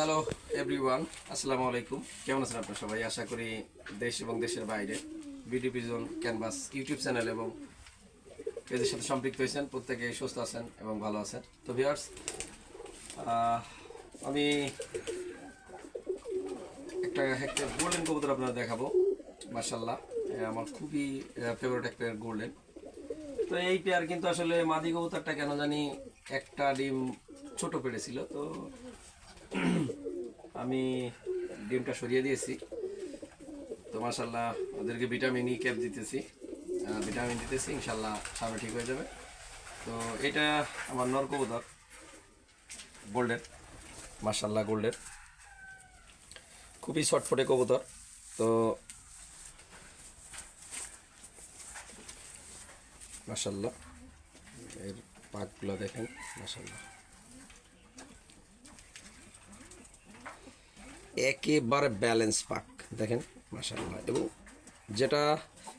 Hello everyone আসসালামু আলাইকুম কেমন আছেন আপনারা সবাই? আশা করি দেশ এবং দেশের বাইরে। BD pigeon canvas YouTube channel এবং পেজের সাথে সম্পৃক্ত হয়েছেন। প্রত্যেকে সুস্থ আছেন এবং ভালো আছেন। তো ভিউয়ার্স আমি একটা একটা গোল্ডেন কবুতর আপনারা দেখাবো মার্শাল্লাহ আমার খুবই ফেভারিট একটা গোল্ডেন তো এই পেয়ার কিন্তু আসলে মাদি কবুতরটা কেন জানি একটা ডিম ছোট পেড়েছিল তো আমি ডিমটা সরিয়ে দিয়েছি। তো মাসাল্লাহ ওদেরকে ভিটামিন ই ক্যাপ দিতেছি। ভিটামিন দিতেছি ইনশাল্লাহ সামনে ঠিক হয়ে যাবে। তো এটা আমার নর কবুতর, গোল্ডেন মাসাল্লাহ গোল্ডের খুবই ছটফটে কবুতর। তো মাসাল্লাহ এর পাকগুলো দেখেন মাসাল্লাহ একেবারে ব্যালেন্স পাক, দেখেন মাসাল্লাহ এবং যেটা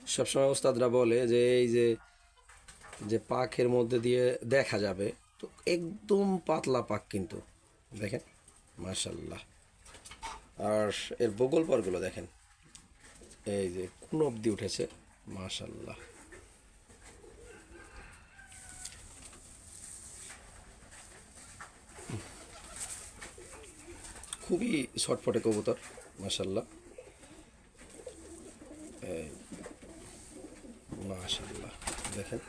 সবসময় ওস্তাদরা বলে যে, এই যে যে পাকের মধ্যে দিয়ে দেখা যাবে, তো একদম পাতলা পাক কিন্তু, দেখেন মাসাল্লাহ আর এর বগল পরগুলো দেখেন, এই যে, কোন অবধি উঠেছে মাশাল্লাহ খুবই ছটফটে কবুতর মাশাল্লাহ এই, মাশাল্লাহ দেখেন।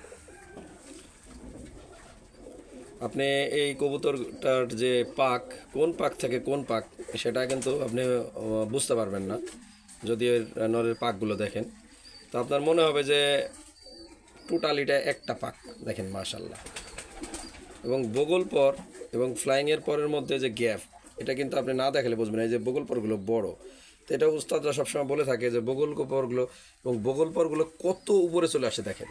আপনি এই কবুতরটার যে পাক কোন পাক থেকে কোন পাক সেটা কিন্তু আপনি বুঝতে পারবেন না যদি এর নরের পাকগুলো দেখেন। তো আপনার মনে হবে যে টোটালিটা একটা পাক দেখেন মাশাল্লাহ এবং বগল পর এবং ফ্লাইংয়ের পরের মধ্যে যে গ্যাপ এটা কিন্তু আপনি না দেখালে বুঝবেন। এই যে বগল পরগুলো বড়। তো এটা উস্তাদরা সবসময় বলে থাকে যে বগল পরগুলো এবং বগল পরগুলো কত উপরে চলে আসে দেখেন।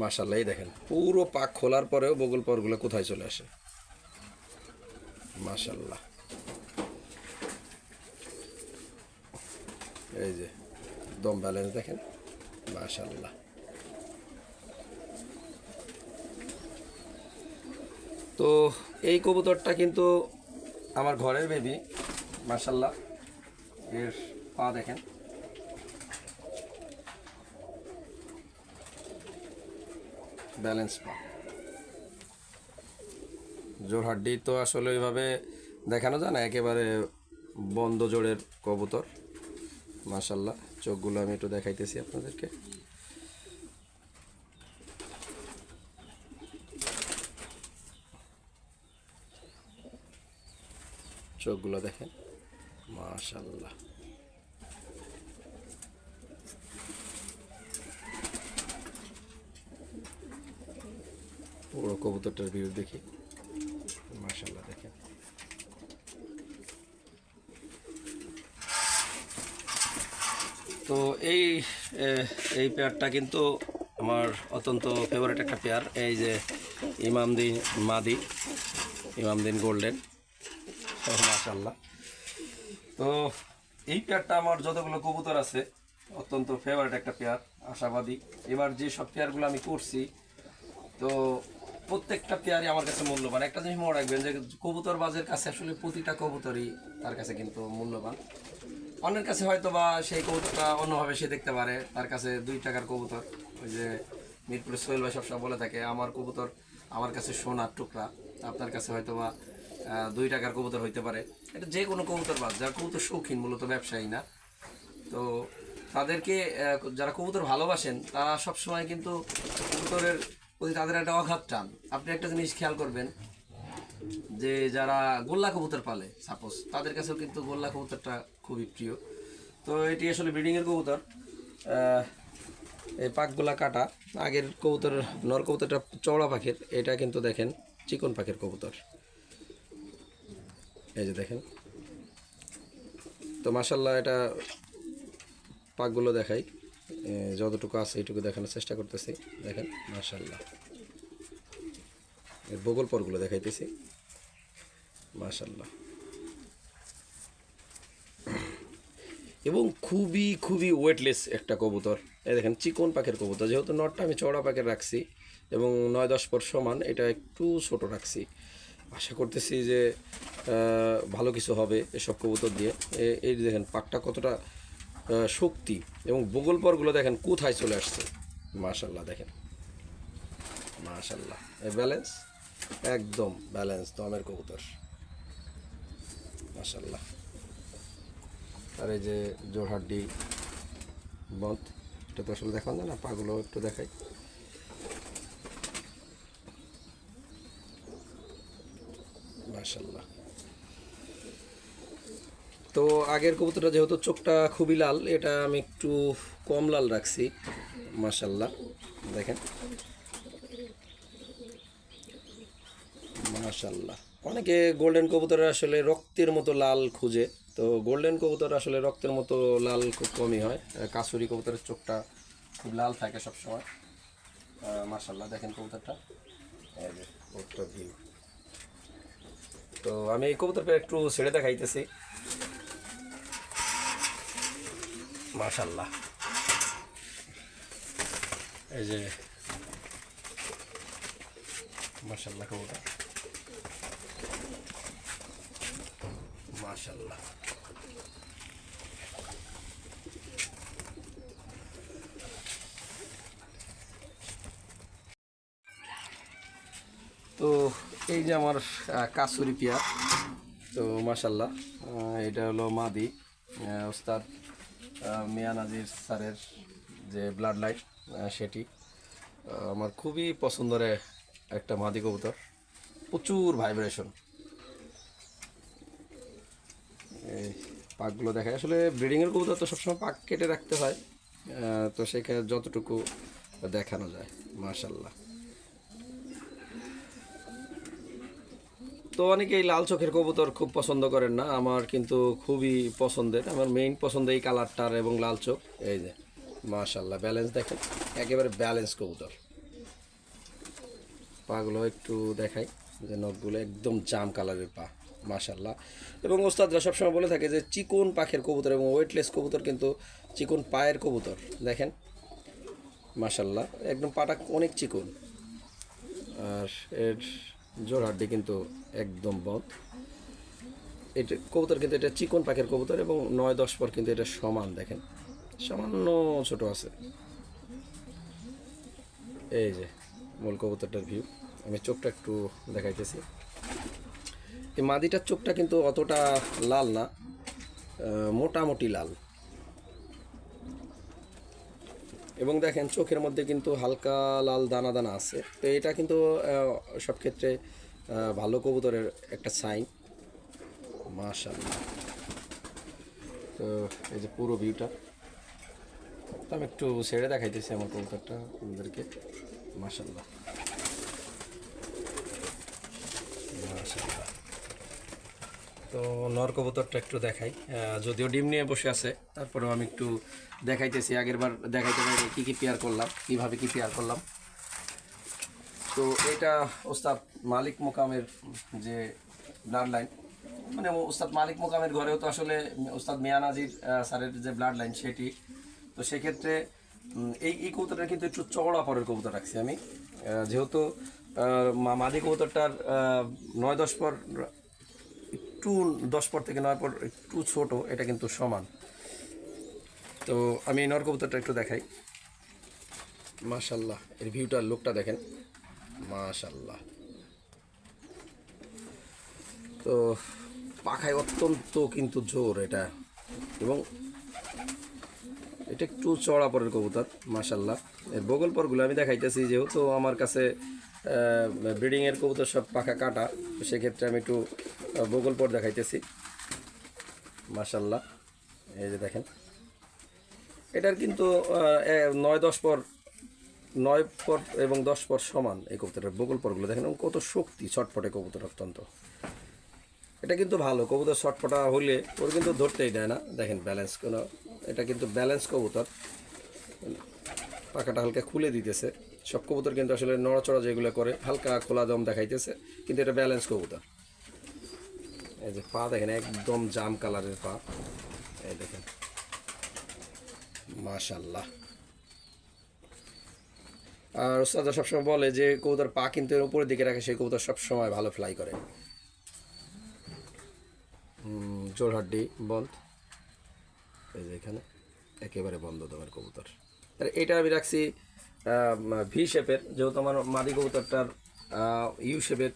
মাশাল্লাহ দেখেন, পুরো পাক খোলার পরেও বগল পরগুলো কোথায় চলে আসে। মাশাল্লাহ এই যে, দম ব্যালেন্স দেখেন মাশাল্লাহ তো এই কবুতরটা কিন্তু আমার ঘরের বেবি মার্শাল্লাহ এর পা দেখেন। ব্যালেন্স পা। জোরহাড্ডি তো আসলে ওইভাবে দেখানো যায় না, একেবারে বন্ধ জোরের কবুতর। মার্শাল্লাহ চোখগুলো আমি একটু দেখাইতেছি আপনাদেরকে। চোখগুলো দেখেন। মাশাল্লাহ পুরো কবুতরটার ভিউ দেখি। মাশাল্লাহ দেখেন। তো এই এই পেয়ারটা কিন্তু আমার অত্যন্ত ফেভারিট একটা পেয়ার। এই যে ইমামদিন মাদি, ইমামদিন গোল্ডেন। মাশাল্লাহ তো এই পেয়ারটা আমার যতগুলো কবুতর আছে, অত্যন্ত ফেভারিট একটা পেয়ার, আশাবাদী। এবার যে সব পেয়ারগুলো আমি করছি, তো প্রত্যেকটা পেয়ারই আমার কাছে মূল্যবান। একটা জিনিস মনে রাখবেন যে কবুতর বাজের কাছে আসলে প্রতিটা কবুতরই তার কাছে কিন্তু মূল্যবান। অন্যের কাছে হয়তো বা সেই কবুতরটা অন্যভাবে সে দেখতে পারে, তার কাছে দুই টাকার কবুতর। ওই যে মিরপুরে সোহেল ভাই সবসময় বলে থাকে, আমার কবুতর আমার কাছে সোনার টুকরা, আপনার কাছে হয়তো বা দুই টাকার কবুতর হইতে পারে। এটা যে কোনো কবুতর বাদ, যারা কবুতর শৌখিন, মূলত ব্যবসায়ী না। তো তাদেরকে যারা কবুতর ভালোবাসেন, তারা সবসময় কিন্তু কবুতরের প্রতি তাদের একটা অঘাত টান। আপনি একটা জিনিস খেয়াল করবেন, যে যারা গোল্লা কবুতর পালে সাপোজ তাদের কাছেও কিন্তু গোল্লা কবুতরটা খুবই প্রিয়। তো এটি আসলে ব্রিডিংয়ের কবুতর। এই পাকগুলা কাটা, আগের কবুতর, নর কবুতরটা চওড়া পাখির, এটা কিন্তু দেখেন চিকন পাখির কবুতর। এই যে দেখেন। তো মাসাল্লাহ এটা পাকগুলো দেখাই। যতটুকু আছে এইটুকু দেখানোর চেষ্টা করতেছি। দেখেন মাসাল্লাহ এর বগল পরগুলো দেখাইতেছি। মাশাল্লাহ এবং খুবই খুবই ওয়েটলেস একটা কবুতর। এই দেখেন, চিকন পাখির কবুতর। যেহেতু নটটা আমি চওড়া পাখির রাখছি এবং নয় দশ পর সমান, এটা একটু ছোট রাখছি। আশা করতেছি যে ভালো কিছু হবে এসব কবুতর দিয়ে। এই দেখেন পাকটা কতটা শক্তি এবং বগল পরগুলো দেখেন কোথায় চলে আসছে। মাশাল্লাহ দেখেন। মাশাল্লাহ এই ব্যালেন্স একদম ব্যালেন্স দমের কবুতর। মাশাল্লাহ আর এই যে জোরহাড্ডি বন্ধ। এটা তো আসলে দেখান যায় না, পাগুলো একটু দেখাই। মাশাল্লাহ তো আগের কবুতরটা যেহেতু চোখটা খুবই লাল, এটা আমি একটু কম লাল রাখছি মাশাল্লাহ দেখেন। মাশাল্লাহ অনেকে গোল্ডেন কবুতর আসলে রক্তের মতো লাল খুঁজে, তো গোল্ডেন কবুতর আসলে রক্তের মতো লাল খুব কমই হয়। কাসুরি কবুতরের চোখটা খুব লাল থাকে সবসময়। মাশাল্লাহ দেখেন কবুতরটা। তো আমি এই কবুতরটা একটু ছেড়ে দেখাইতেছি। মাশাল্লাহ এই যে মাশাল্লাহ কবুতর। মাশাল্লাহ তো এই যে আমার কাসুরি পিয়া তো মাশাল্লাহ এটা হলো মাদি ওস্তাদ মিয়া নাজির স্যারের যে ব্লাড লাইট সেটি আমার খুবই পছন্দের একটা মাদি কবুতর। প্রচুর ভাইব্রেশন এই পাকগুলো দেখায়। আসলে ব্রিডিংয়ের কবুতর তো সবসময় পাক কেটে রাখতে হয় তো সেখানে যতটুকু দেখানো যায় মাশাল্লাহ তো অনেকে এই লাল চোখের কবুতর খুব পছন্দ করেন না। আমার কিন্তু খুবই পছন্দের। আমার মেইন পছন্দ এই কালারটার এবং লাল চোখ। এই যে মাশাল্লাহ ব্যালেন্স দেখেন। একেবারে ব্যালেন্স কবুতর। পাগুলো একটু দেখাই, যে নখগুলো একদম জাম কালারের পা মাশাল্লাহ এবং ওস্তাদরা সবসময় বলে থাকে যে চিকন পাখের কবুতর এবং ওয়েটলেস কবুতর কিন্তু চিকন পায়ের কবুতর। দেখেন মাশাল্লাহ একদম পাটা অনেক চিকন। আর এর জোরহাড্ডি কিন্তু একদম বন্ধ এটা কবুতর কিন্তু এটা চিকন পাখের কবুতর এবং নয় দশ পর কিন্তু এটা সমান, দেখেন। সামান্য ছোট আছে। এই যে, মূল কবুতরটার ভিউ আমি চোখটা একটু দেখাইতেছি। এই মাদিটার চোখটা কিন্তু অতটা লাল না মোটামুটি লাল। এবং দেখেন চোখের মধ্যে কিন্তু হালকা লাল দানা দানা আছে। তো এটা কিন্তু সব ক্ষেত্রে ভালো কবুতরের একটা সাইন মাশাল্লাহ তো এই যে পুরো ভিউটা তো আমি একটু ছেড়ে দেখাইতেছি আমার কবুতরটা আপনাদেরকে। মাশাল্লাহ মাশাল্লাহ তো নর কবুতরটা একটু দেখাই। যদিও ডিম নিয়ে বসে আছে, তারপরেও আমি একটু দেখাইতেছি। আগের বার দেখাইতে পারি কী কী পেয়ার করলাম, কীভাবে কী পেয়ার করলাম। তো এটা ওস্তাদ মালিক মোকামের যে ব্লাড লাইন মানে ওস্তাদ মালিক মোকামের ঘরেও তো আসলে ওস্তাদ মিয়া নাজির স্যারের যে ব্লাড লাইন সেটি। তো সেক্ষেত্রে এই এই কবুতরটা কিন্তু একটু চওড়া পরের কবুতর রাখছি আমি। যেহেতু মাদি কবুতরটার নয়, দশ পর একটু দশ পর থেকে নয় পর একটু ছোট, এটা কিন্তু সমান। তো আমি নর কবুতরটা একটু দেখাই। মাশাল্লাহ, এর ভিউটার লুকটা দেখেন। মাশাল্লাহ। তো পাখায় অত্যন্ত কিন্তু জোর এটা। এবং এটা একটু চড়া পরের কবুতর, মাশাল্লাহ। এর বগল পরগুলো আমি দেখাইতেছি, যেহেতু আমার কাছে ব্রিডিংয়ের কবুতর সব পাখা কাটা সেক্ষেত্রে আমি একটু বগল পর দেখাইতেছি। মাশাল্লাহ এই যে দেখেন। এটার কিন্তু নয় দশ পর, নয় পর এবং দশ পর সমান এই কবুতরের বগল পরগুলো দেখেন, এবং কত শক্তি ছটফটে কবুতর অত্যন্ত। এটা কিন্তু ভালো, কবুতর ছটফটা হলে ওর কিন্তু ধরতেই দেয় না। দেখেন ব্যালেন্স কোনো, এটা কিন্তু ব্যালেন্স কবুতর। পাখাটা হালকা খুলে দিতেছে। সব কবুতর কিন্তু আসলে নড়াচড়া যেগুলো করে, হালকা খোলা দম দেখাইতেছে, কিন্তু এটা ব্যালেন্স কবুতর। এই যে পা দেখেন, একদম জাম কালারের পা এই দেখেন। মাশাল্লাহ আর ওস্তাদা সবসময় বলে যে, কবুতর পা কিন্তু এর উপরের দিকে রাখে, সেই কবুতর সবসময় ভালো ফ্লাই করে। জোরহাড্ডি বন্ধ এই যে এখানে, একেবারে বন্ধ তোমার কবুতর। আর এটা আমি রাখছি ভি শেপের, যেহেতু আমার মাদি কবুতরটার ইউ শেপের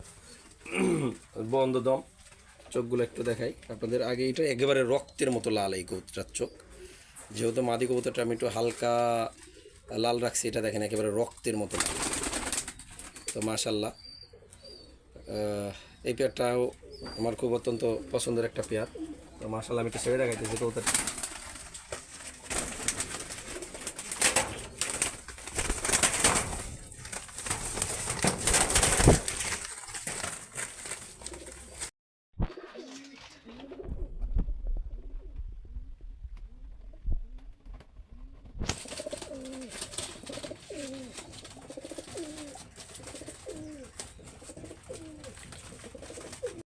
বন্ধ দম। চোখগুলো একটু দেখাই। আপনাদের আগে এটা একেবারে রক্তের মতো লাল এই কবুতরার চোখ। যেহেতু মাদি কবুতরটা আমি একটু হালকা লাল রাখছি, এটা দেখেন একেবারে রক্তের মতো লাল। তো মাশাল্লাহ এই পেয়ারটাও আমার খুব অত্যন্ত পছন্দের একটা পেয়ার। তো মাশাল্লাহ আমি একটু ছেড়ে দেখাইতেছি কবুতর